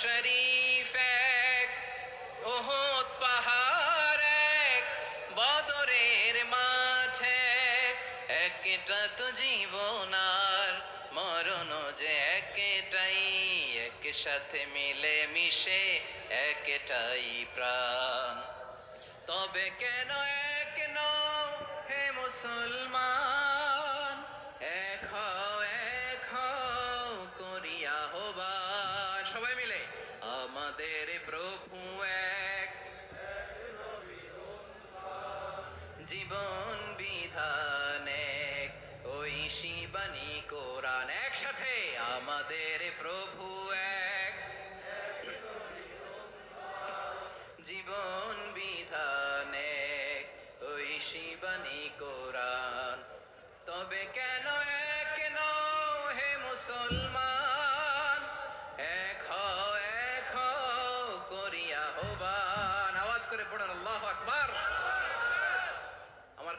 শরীফ এক ওহদ পাহাড় এক, বদরের মাঠে একটা তো জীবন আর মরণ যে একটাই, একসাথে মিলে মিশে একটাই প্রাণ। তবে কেন এক সবাই মিলে? আমাদের প্রভু এক। জীবন বিধান এক। ওই শিবানী কোরআন একসাথে আমাদের প্রভু এক। জীবন বিধানে ওই শিবানী কোরআন। তবে কেন এক হে মুসলমান?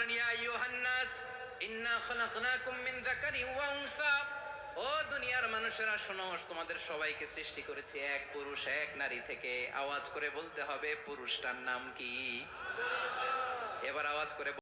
বলেন, ইয়া আইয়ুহান ইন্না খলাকনাকুম মিন যাকারিন ওয়া উনসা। ও দুনিয়ার মানুষেরা, শোনো, তোমাদের সবাইকে সৃষ্টি করেছি এক পুরুষ, এক নারী থেকে। আওয়াজ করে বলতে হবে, পুরুষটার নাম কি? এবার আওয়াজ করে